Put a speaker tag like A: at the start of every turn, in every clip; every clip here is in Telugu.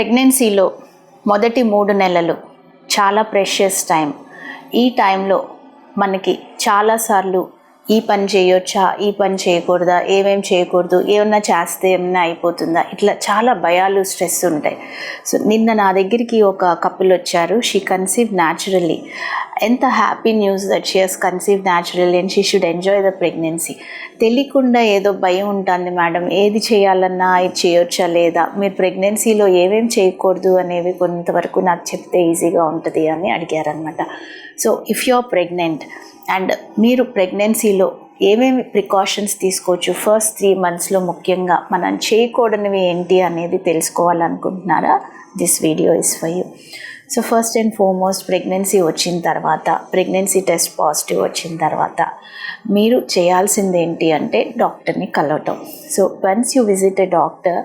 A: ప్రెగ్నెన్సీలో మొదటి మూడు నెలలు చాలా ప్రెషియస్ టైం. ఈ టైంలో మనకి చాలాసార్లు ఈ పని చేయొచ్చా? ఈ పని చేయకూడదా? ఏమేం చేయకూడదు? ఏమన్నా చేస్తే ఏమన్నా అయిపోతుందా? ఇట్లా చాలా భయాలు స్ట్రెస్ ఉంటాయి. సో నిన్న నా దగ్గరికి ఒక కపుల్ వచ్చారు. షీ కన్సీవ్ న్యాచురల్లీ ఎంత happy news that she has conceive naturally and she should enjoy the pregnancy తెలియకుండా ఏదో భయం ఉంటుంది మేడం. ఏది చేయాలన్నా ఇది చేయొచ్చా లేదా? మీరు ప్రెగ్నెన్సీలో ఏమేం చేయకూడదు అనేవి కొంతవరకు నాకు చెప్తే ఈజీగా ఉంటుంది అని అడిగారనమాట so if you are pregnant and మీరు ప్రెగ్నెన్సీలో ఏమేమి ప్రికాషన్స్ తీసుకోవచ్చు? ఫస్ట్ త్రీ మంత్స్లో ముఖ్యంగా మనం చేయకూడనివి ఏంటి అనేది తెలుసుకోవాలనుకుంటున్నారా? This video is for you so first and foremost pregnancy వచ్చిన తర్వాత ప్రెగ్నెన్సీ టెస్ట్ పాజిటివ్ వచ్చిన తర్వాత మీరు చేయాల్సింది ఏంటి అంటే డాక్టర్ని కలవటం. So once you visit a doctor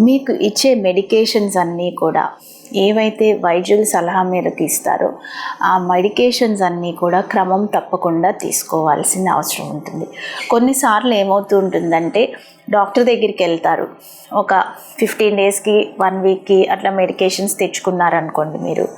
A: మీకు ఇచ్చే మెడికేషన్స్ అన్నీ కూడా ఏవైతే వైద్యుల సలహా మేరకు ఇస్తారో ఆ మెడికేషన్స్ అన్నీ కూడా క్రమం తప్పకుండా తీసుకోవాల్సిన అవసరం ఉంటుంది. కొన్నిసార్లు ఏమవుతూ ఉంటుందంటే డాక్టర్ దగ్గరికి వెళ్తారు. ఒక ఫిఫ్టీన్ డేస్కి వన్ వీక్కి అట్లా మెడికేషన్స్ తెచ్చుకున్నారనుకోండి మీరు.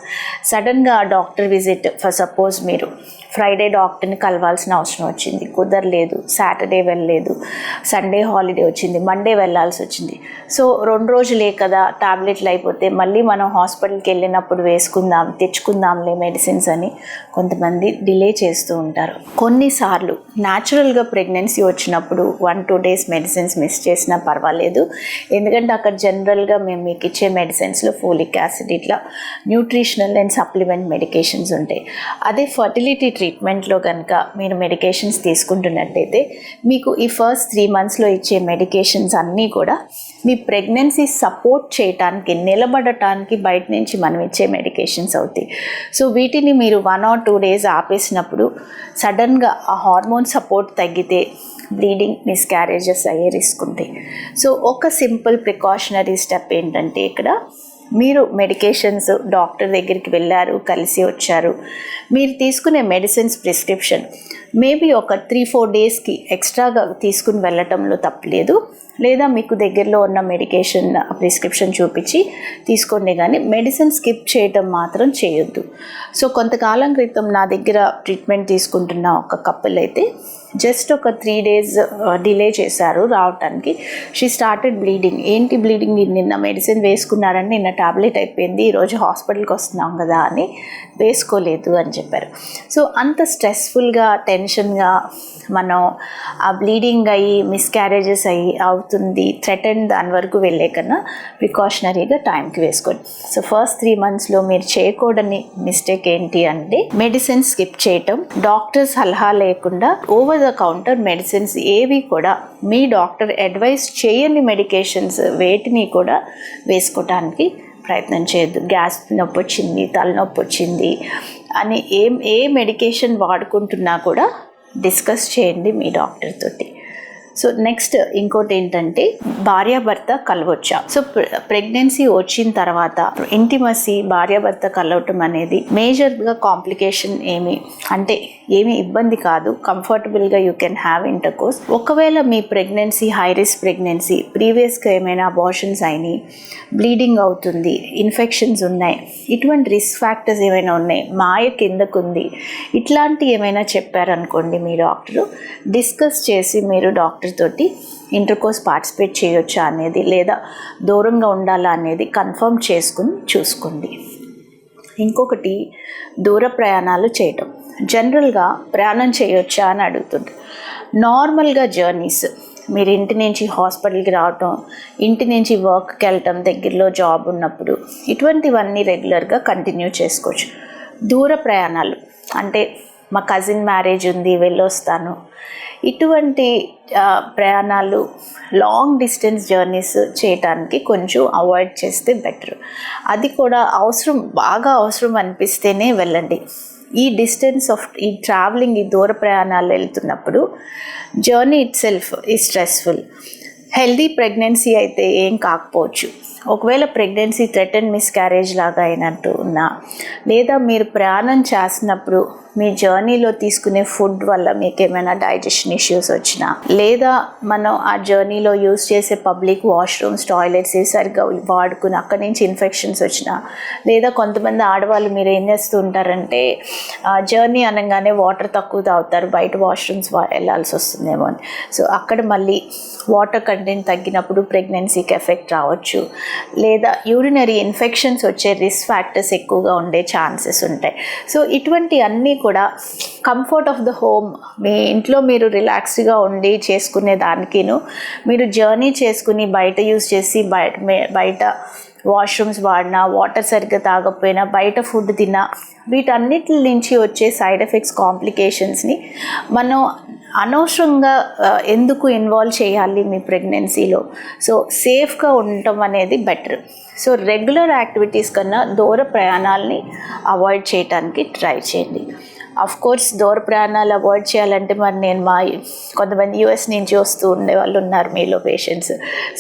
A: సడన్గా డాక్టర్ విజిట్ ఫర్ సపోజ్ మీరు ఫ్రైడే డాక్టర్ని కలవాల్సిన అవసరం వచ్చింది. కుదరలేదు. సాటర్డే వెళ్ళలేదు. సండే హాలిడే వచ్చింది. మండే వెళ్ళాల్సి వచ్చింది. సో రెండు రోజులే కదా టాబ్లెట్లు అయిపోతే మళ్ళీ మనం హాస్పిటల్కి వెళ్ళినప్పుడు వేసుకుందాం తెచ్చుకుందాంలే మెడిసిన్స్ అని కొంతమంది డిలే చేస్తూ ఉంటారు. కొన్నిసార్లు న్యాచురల్గా ప్రెగ్నెన్సీ వచ్చినప్పుడు one two days medicines miss చేసినా పర్వాలేదు. ఎందుకంటే అక్కడ జనరల్గా మేము మీకు ఇచ్చే మెడిసిన్స్లో ఫోలిక్ యాసిడ్ ఇట్లా న్యూట్రిషనల్ అండ్ సప్లిమెంట్ మెడికేషన్స్ ఉంటాయి. అదే ఫర్టిలిటీ ట్రీట్మెంట్లో కనుక మీరు మెడికేషన్స్ తీసుకుంటున్నట్టయితే మీకు ఈ ఫస్ట్ త్రీ మంత్స్లో ఇచ్చే మెడికేషన్స్ అన్నీ కూడా మీ ప్రెగ్నెన్సీ సపోర్ట్ చేయటానికి నిలబడటానికి బయట నుంచి మనం ఇచ్చే మెడికేషన్స్ అవుతాయి. సో వీటిని మీరు వన్ ఆర్ టూ డేస్ ఆపేసినప్పుడు సడన్గా ఆ హార్మోన్ సపోర్ట్ తగ్గితే బ్లీడింగ్ మిస్క్యారేజెస్ అయ్యే రిస్క్ ఉంది. సో ఒక సింపుల్ ప్రికాషనరీ స్టెప్ ఏంటంటే ఇక్కడ మీరు మెడికేషన్స్ డాక్టర్ దగ్గరికి వెళ్ళారు కలిసి వచ్చారు. మీరు తీసుకునే మెడిసిన్స్ ప్రిస్క్రిప్షన్ మేబీ ఒక త్రీ ఫోర్ డేస్కి ఎక్స్ట్రాగా తీసుకుని వెళ్ళటంలో తప్పలేదు లేదా మీకు దగ్గరలో ఉన్న మెడికేషన్ ప్రిస్క్రిప్షన్ చూపించి తీసుకోండి కానీ మెడిసిన్ స్కిప్ చేయటం మాత్రం చేయొద్దు. సో కొంతకాలం క్రితం నా దగ్గర ట్రీట్మెంట్ తీసుకుంటున్న ఒక కపుల్ అయితే జస్ట్ ఒక త్రీ డేస్ డిలే చేశారు రావటానికి. షీ స్టార్టెడ్ బ్లీడింగ్ ఏంటి బ్లీడింగ్ నిన్న మెడిసిన్ వేసుకున్నారని నిన్న టాబ్లెట్ అయిపోయింది ఈరోజు హాస్పిటల్కి వస్తున్నాం కదా అని వేసుకోలేదు అని చెప్పారు. సో అంత స్ట్రెస్ఫుల్గా టెన్షన్గా మనం ఆ బ్లీడింగ్ అయ్యి మిస్క్యారేజెస్ అయ్యి అవుతుంది థ్రెటన్ దాని వరకు వెళ్ళే కన్నా ప్రికాషనరీగా టైంకి వేసుకోండి. సో ఫస్ట్ త్రీ మంత్స్లో మీరు చేయకూడని మిస్టేక్ ఏంటి అంటే మెడిసిన్ స్కిప్ చేయటం డాక్టర్ సలహా లేకుండా ఓవర్ ద కౌంటర్ మెడిసిన్స్ ఏవి కూడా మీ డాక్టర్ అడ్వైస్ చేయని మెడికేషన్స్ వేటిని కూడా వేసుకోవటానికి ప్రయత్నం చేయొద్దు. గ్యాస్ నొప్పి వచ్చింది తలనొప్పి వచ్చింది అని ఏం ఏ మెడికేషన్ వాడుకుంటున్నా కూడా డిస్కస్ చేయండి మీ డాక్టర్ తోటి. సో నెక్స్ట్ ఇంకోటి ఏంటంటే భార్యాభర్త కలవచ్చా. సో ప్రెగ్నెన్సీ వచ్చిన తర్వాత ఇంటిమసీ భార్యాభర్త కలవటం అనేది మేజర్గా కాంప్లికేషన్ ఏమి అంటే ఏమి ఇబ్బంది కాదు. కంఫర్టబుల్గా you can have intercourse ఒకవేళ మీ ప్రెగ్నెన్సీ హై రిస్క్ ప్రెగ్నెన్సీ ప్రీవియస్గా ఏమైనా అబార్షన్స్ అయినాయి బ్లీడింగ్ అవుతుంది ఇన్ఫెక్షన్స్ ఉన్నాయి ఇటువంటి రిస్క్ ఫ్యాక్టర్స్ ఏమైనా ఉన్నాయి మాయ కిందకుంది ఇట్లాంటి ఏమైనా చెప్పారనుకోండి మీ డాక్టరు డిస్కస్ చేసి మీరు డాక్టర్ తోటి ఇంటర్ కోర్స్ పార్టిసిపేట్ చేయొచ్చా అనేది లేదా దూరంగా ఉండాలా అనేది కన్ఫర్మ్ చేసుకుని చూసుకోండి. ఇంకొకటి దూర ప్రయాణాలు చేయటం. జనరల్గా ప్రయాణం చేయొచ్చా అని అడుగుతుంది. నార్మల్గా జర్నీస్ మీరు ఇంటి నుంచి హాస్పిటల్కి రావటం ఇంటి నుంచి వర్క్కి వెళ్ళటం దగ్గరలో జాబ్ ఉన్నప్పుడు ఇటువంటివన్నీ రెగ్యులర్గా కంటిన్యూ చేసుకోవచ్చు. దూర ప్రయాణాలు అంటే మా కజిన్ మ్యారేజ్ ఉంది వెళ్ళొస్తాను. ఇటువంటి ప్రయాణాలు లాంగ్ డిస్టెన్స్ జర్నీస్ చేయటానికి కొంచెం అవాయిడ్ చేస్తే బెటర్ అది కూడా అవసరం బాగా అవసరం అనిపిస్తేనే వెళ్ళండి. ఈ డిస్టెన్స్ ఆఫ్ ఈ ట్రావెలింగ్ ఈ దూర ప్రయాణాలు వెళ్తున్నప్పుడు జర్నీ ఇట్ సెల్ఫ్ ఈ స్ట్రెస్ఫుల్ హెల్దీ ప్రెగ్నెన్సీ అయితే ఏం కాకపోవచ్చు. ఒకవేళ ప్రెగ్నెన్సీ థ్రెటన్ మిస్క్యారేజ్ లాగా అయినట్టు ఉన్నా లేదా మీరు ప్రయాణం చేసినప్పుడు మీ జర్నీలో తీసుకునే ఫుడ్ వల్ల మీకు ఏమైనా డైజెషన్ ఇష్యూస్ వచ్చినా లేదా మనం ఆ జర్నీలో యూస్ చేసే పబ్లిక్ వాష్రూమ్స్ టాయిలెట్స్ సరిగ్గా వాడుకుని అక్కడి నుంచి ఇన్ఫెక్షన్స్ వచ్చినా లేదా కొంతమంది ఆడవాళ్ళు మీరు ఏం చేస్తూ ఉంటారంటే జర్నీ అనగానే వాటర్ తక్కువ తాగుతారు బయట వాష్రూమ్స్ వెళ్ళాల్సి వస్తుందేమో అని. సో అక్కడ మళ్ళీ వాటర్ కంటెంట్ తగ్గినప్పుడు ప్రెగ్నెన్సీకి ఎఫెక్ట్ రావచ్చు. లేదా యూరినరీ ఇన్ఫెక్షన్స్ వచ్చే రిస్క్ ఫ్యాక్టర్స్ ఎక్కువగా ఉండే ఛాన్సెస్ ఉంటాయి. సో ఇటువంటి అన్నీ కూడా కంఫర్ట్ ఆఫ్ ద హోమ్ మీ ఇంట్లో మీరు రిలాక్స్గా ఉండి చేసుకునే దానికిను మీరు జర్నీ చేసుకుని బయట యూస్ చేసి బయట బయట వాష్రూమ్స్ వాడినా వాటర్ సరిగ్గా తాగకపోయినా బయట ఫుడ్ తిన్నా వీటన్నిటి నుంచి వచ్చే సైడ్ ఎఫెక్ట్స్ కాంప్లికేషన్స్ని మనం అనవసరంగా ఎందుకు ఇన్వాల్వ్ చేయాలి మీ ప్రెగ్నెన్సీలో సో సేఫ్గా ఉండటం అనేది బెటర్ సో రెగ్యులర్ యాక్టివిటీస్ కన్నా దూర ప్రయాణాలని అవాయిడ్ చేయడానికి ట్రై చేయండి. అఫ్ కోర్స్ దూర ప్రయాణాలు అవాయిడ్ చేయాలంటే మరి నేను మా కొంతమంది యూఎస్ నుంచి వస్తూ ఉండే వాళ్ళు ఉన్నారు మీలో పేషెంట్స్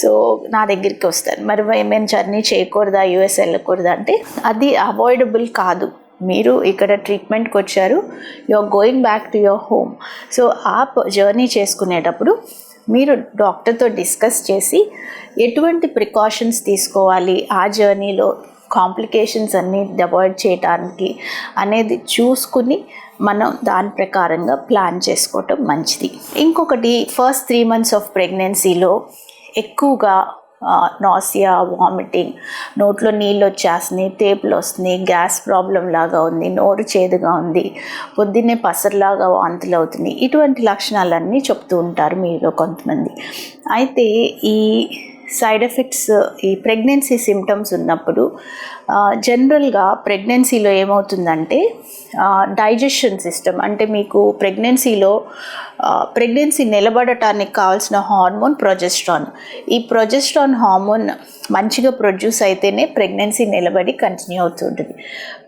A: సో నా దగ్గరికి వస్తారు. మరి మేము జర్నీ చేయకూడదా? యూఎస్ వెళ్ళకూడదా? అంటే అది అవాయిడబుల్ కాదు. మీరు ఇక్కడ ట్రీట్మెంట్కి వచ్చారు you are going back to your home so ఆ జర్నీ చేసుకునేటప్పుడు మీరు డాక్టర్తో డిస్కస్ చేసి ఎటువంటి ప్రికాషన్స్ తీసుకోవాలి? ఆ జర్నీలో కాంప్లికేషన్స్ అన్నీ అవాయిడ్ చేయడానికి అనేది చూసుకుని మనం దాని ప్రకారంగా ప్లాన్ చేసుకోవటం మంచిది. ఇంకొకటి ఫస్ట్ త్రీ మంత్స్ ఆఫ్ ప్రెగ్నెన్సీలో ఎక్కువగా నాసియా వామిటింగ్ నోట్లో నీళ్ళు వచ్చేస్తున్నాయి తేపులు వస్తున్నాయి గ్యాస్ ప్రాబ్లం లాగా ఉంది నోరు చేదుగా ఉంది పొద్దున్నే పసరులాగా వాంతులు అవుతున్నాయి. ఇటువంటి లక్షణాలన్నీ చెప్తూ ఉంటారు మీలో కొంతమంది. అయితే ఈ సైడ్ ఎఫెక్ట్స్ ఈ ప్రెగ్నెన్సీ సిమ్టమ్స్ ఉన్నప్పుడు జనరల్గా ప్రెగ్నెన్సీలో ఏమవుతుందంటే డైజెషన్ సిస్టమ్ అంటే మీకు ప్రెగ్నెన్సీలో ప్రెగ్నెన్సీ నిలబడటానికి కావాల్సిన హార్మోన్ ప్రొజెస్ట్రాన్. ఈ ప్రొజెస్ట్రాన్ హార్మోన్ మంచిగా ప్రొడ్యూస్ అయితేనే ప్రెగ్నెన్సీ నిలబడి కంటిన్యూ అవుతుంటుంది.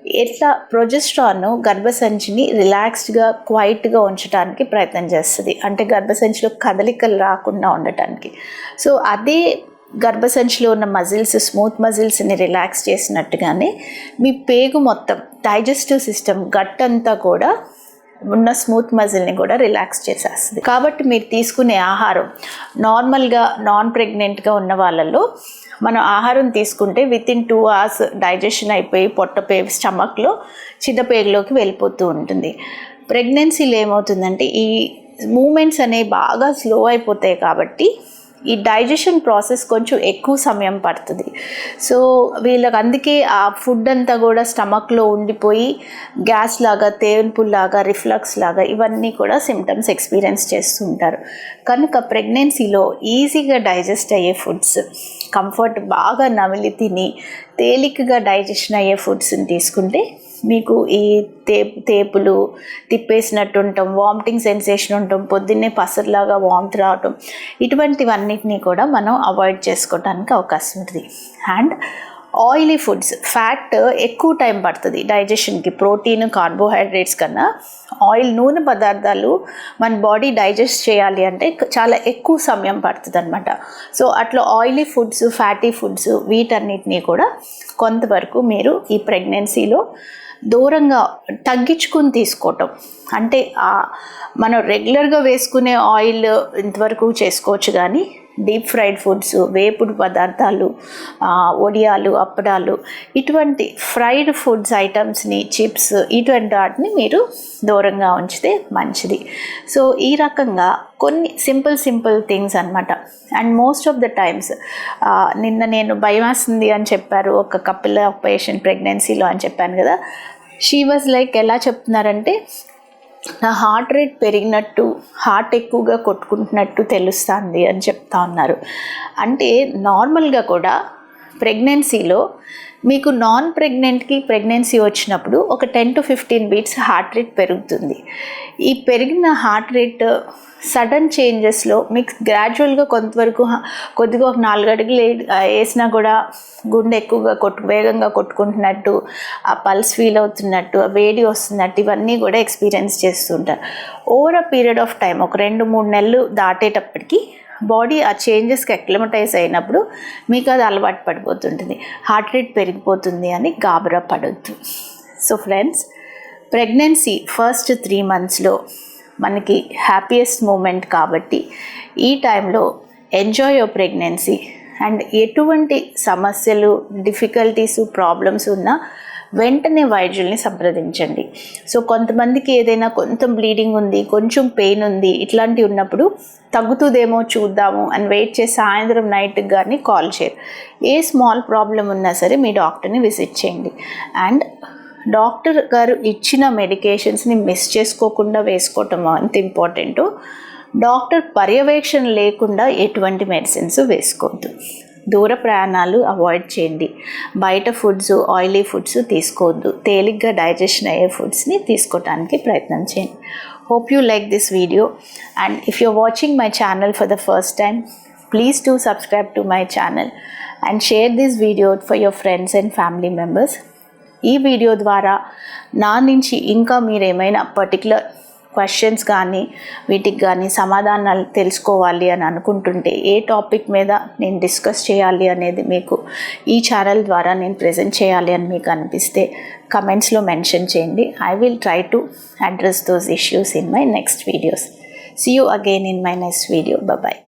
A: ఎట్లా? ప్రొజెస్ట్రాన్ గర్భసంచిని రిలాక్స్డ్గా క్వైట్గా ఉంచడానికి ప్రయత్నం చేస్తుంది. అంటే గర్భసంచిలో కదలికలు రాకుండా ఉండటానికి. సో అదే గర్భసంచిలో ఉన్న మజిల్స్ స్మూత్ మజిల్స్ని రిలాక్స్ చేసినట్టుగానే మీ పేగు మొత్తం డైజెస్టివ్ సిస్టమ్ గట్ అంతా కూడా ఉన్న స్మూత్ మజిల్ని కూడా రిలాక్స్ చేసేస్తుంది. కాబట్టి మీరు తీసుకునే ఆహారం నార్మల్గా నాన్ ప్రెగ్నెంట్గా ఉన్న వాళ్ళలో మనం ఆహారం తీసుకుంటే within two hours digestion అయిపోయి పొట్ట పే స్టమక్లో చిన్నపేగులోకి వెళ్ళిపోతూ ఉంటుంది. ప్రెగ్నెన్సీలో ఏమవుతుందంటే ఈ మూమెంట్స్ అనేవి బాగా స్లో అయిపోతాయి కాబట్టి ఈ డైజెషన్ ప్రాసెస్ కొంచెం ఎక్కువ సమయం పడుతుంది. సో వీళ్ళకి అందుకే ఆ ఫుడ్ అంతా కూడా స్టమక్లో ఉండిపోయి గ్యాస్ లాగా తేన్పుల్లాగా రిఫ్లక్స్ లాగా ఇవన్నీ కూడా సిమ్టమ్స్ ఎక్స్పీరియన్స్ చేస్తుంటారు. కనుక ప్రెగ్నెన్సీలో ఈజీగా డైజెస్ట్ అయ్యే ఫుడ్స్ కంఫర్ట్ బాగా నమిలి తిని తేలికగా డైజెషన్ అయ్యే ఫుడ్స్ని తీసుకుంటే మీకు ఈ తే తేపులు తిప్పేసినట్టు ఉంటాం వామిటింగ్ సెన్సేషన్ ఉంటాం పొద్దున్నే పసరులాగా వామిట్ రావటం ఇటువంటివన్నిటినీ కూడా మనం అవాయిడ్ చేసుకోవడానికి అవకాశం ఉంటుంది అండ్ ఆయిలీ ఫుడ్స్ ఫ్యాట్ ఎక్కువ టైం పడుతుంది డైజెషన్కి ప్రోటీన్ కార్బోహైడ్రేట్స్ కన్నా. ఆయిల్ నూనె పదార్థాలు మన బాడీ డైజెస్ట్ చేయాలి అంటే చాలా ఎక్కువ సమయం పడుతుంది అనమాట సో అట్లా ఆయిలీ ఫుడ్స్ ఫ్యాటీ ఫుడ్స్ వీటన్నిటినీ కూడా కొంతవరకు మీరు ఈ ప్రెగ్నెన్సీలో దూరంగా తగ్గించుకుని తీసుకోవటం. అంటే మనం రెగ్యులర్గా వేసుకునే ఆయిల్ ఇంతవరకు చేసుకోవచ్చు కానీ డీప్ ఫ్రైడ్ ఫుడ్స్ వేపుడు పదార్థాలు ఒడియాలు అప్పడాలు ఇటువంటి ఫ్రైడ్ ఫుడ్స్ ఐటమ్స్ని చిప్స్ ఇటువంటి వాటిని మీరు దూరంగా ఉంచితే మంచిది. సో ఈ రకంగా కొన్ని సింపుల్ సింపుల్ థింగ్స్ అనమాట and most of the times నిన్న నేను భయం వేస్తుంది అని చెప్పారు ఒక కపిల్ పేషెంట్ ప్రెగ్నెన్సీలో అని చెప్పాను కదా. షీ వాజ్ లైక్ ఎలా చెప్తున్నారంటే నా హార్ట్ రేట్ పెరిగినట్టు హార్ట్ ఎక్కువగా కొట్టుకుంటున్నట్టు తెలుస్తుంది అని చెప్తా ఉన్నారు. అంటే నార్మల్గా కూడా ప్రెగ్నెన్సీలో మీకు నాన్ ప్రెగ్నెంట్కి ప్రెగ్నెన్సీ వచ్చినప్పుడు ఒక ten to fifteen beats heart rate పెరుగుతుంది. ఈ పెరిగిన హార్ట్ రేట్ సడన్ చేంజెస్లో మీకు గ్రాడ్యువల్గా కొంతవరకు కొద్దిగా ఒక నాలుగు అడుగులు వేసినా కూడా గుండె ఎక్కువగా కొట్టు వేగంగా కొట్టుకుంటున్నట్టు ఆ పల్స్ ఫీల్ అవుతున్నట్టు ఆ వేడి వస్తున్నట్టు ఇవన్నీ కూడా ఎక్స్పీరియన్స్ చేస్తుంటారు. Over a period of time ఒక రెండు మూడు నెలలు దాటేటప్పటికి బాడీ ఆ చేంజెస్కి అక్లమటైజ్ అయినప్పుడు మీకు అది అలవాటు పడిపోతుంటుంది. హార్ట్ రేట్ పెరిగిపోతుంది అని గాబరా పడొద్దు. So friends pregnancy first three మంత్స్లో మనకి హ్యాపీయెస్ట్ మూమెంట్ కాబట్టి ఈ టైంలో ఎంజాయ్ యువర్ ప్రెగ్నెన్సీ అండ్ ఎటువంటి సమస్యలు డిఫికల్టీస్ ప్రాబ్లమ్స్ ఉన్నా వెంటనే వైద్యుల్ని సంప్రదించండి. సో కొంతమందికి ఏదైనా కొంచెం బ్లీడింగ్ ఉంది కొంచెం పెయిన్ ఉంది ఇట్లాంటివి ఉన్నప్పుడు తగ్గుతుందేమో చూద్దాము అని వెయిట్ చేసి సాయంత్రం నైట్ కానీ కాల్ చేయరు. ఏ స్మాల్ ప్రాబ్లం ఉన్నా సరే మీ డాక్టర్ని విజిట్ చేయండి. అండ్ డాక్టర్ గారు ఇచ్చిన మెడికేషన్స్ని మిస్ చేసుకోకుండా వేసుకోవటం అంత ఇంపార్టెంట్. డాక్టర్ పర్యవేక్షణ లేకుండా ఎటువంటి మెడిసిన్స్ వేసుకోవద్దు. దూర ప్రయాణాలు అవాయిడ్ చేయండి. బయట ఫుడ్స్ ఆయిలీ ఫుడ్స్ తీసుకోవద్దు. తేలిగ్గా డైజెషన్ అయ్యే ఫుడ్స్ని తీసుకోవడానికి ప్రయత్నం చేయండి. Hope you like this video. And if you're watching my channel for the first time please to subscribe to my channel. And share this video for your friends and family members. ఈ వీడియో ద్వారా నా నుంచి ఇంకా మీరు ఏమైనా పర్టికులర్ క్వశ్చన్స్ కానీ వీటికి కానీ సమాధానాలు తెలుసుకోవాలి అని అనుకుంటుంటే ఏ టాపిక్ మీద నేను డిస్కస్ చేయాలి అనేది మీకు ఈ ఛానల్ ద్వారా నేను ప్రజెంట్ చేయాలి అని మీకు అనిపిస్తే కమెంట్స్లో మెన్షన్ చేయండి. I will try to address those issues in my next videos see you again in my next video bye